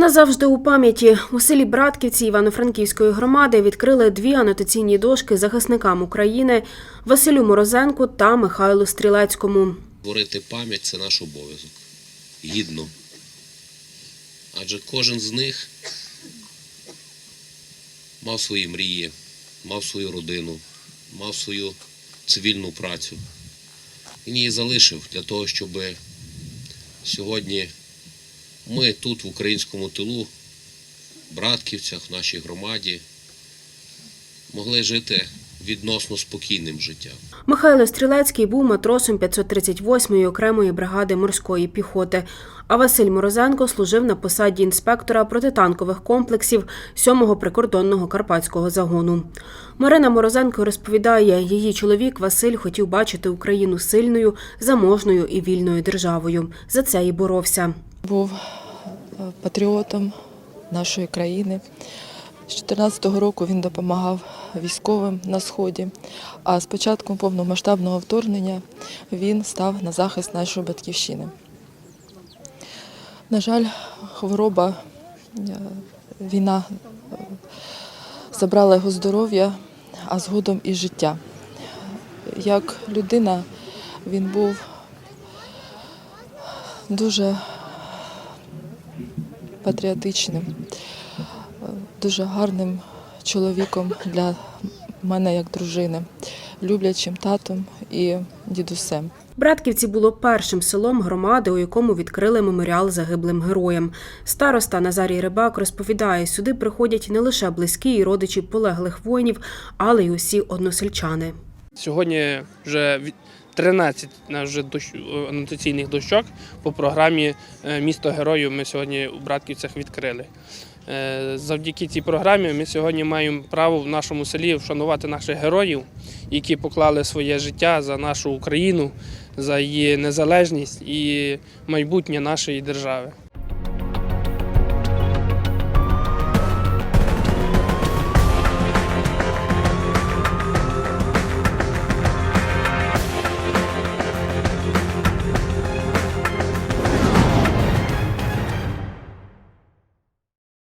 Назавжди у пам'яті у селі Братківці Івано-Франківської громади відкрили дві анотаційні дошки захисникам України Василю Морозенку та Михайлу Стрілецькому. Творити пам'ять це наш обов'язок. Гідно. Адже кожен з них мав свої мрії, мав свою родину, мав свою цивільну працю. Він її залишив для того, щоб сьогодні ми тут, в українському тилу, Братківцях, в нашій громаді, могли жити відносно спокійним життям. Михайло Стрілецький був матросом 538-ї окремої бригади морської піхоти. А Василь Морозенко служив на посаді інспектора протитанкових комплексів 7-го прикордонного карпатського загону. Марина Морозенко розповідає, її чоловік Василь хотів бачити Україну сильною, заможною і вільною державою. За це і боровся. Був е, патріотом нашої країни. З 2014 року він допомагав військовим на сході. А з початком повномасштабного вторгнення він став на захист нашої батьківщини. На жаль, хвороба, е, війна е, забрала його здоров'я, а згодом і життя. Як людина він був дуже патріотичним, дуже гарним чоловіком для мене як дружини, люблячим татом і дідусем. Братківці було першим селом громади, у якому відкрили меморіал загиблим героям. Староста Назарій Рибак розповідає, сюди приходять не лише близькі і родичі полеглих воїнів, але й усі односельчани. Сьогодні вже 13 на вже дощ, анотаційних дощок по програмі е, Місто Героїв ми сьогодні у Братківцях відкрили. Е, Завдяки цій програмі ми сьогодні маємо право в нашому селі вшанувати наших героїв, які поклали своє життя за нашу Україну, за її незалежність і майбутнє нашої держави.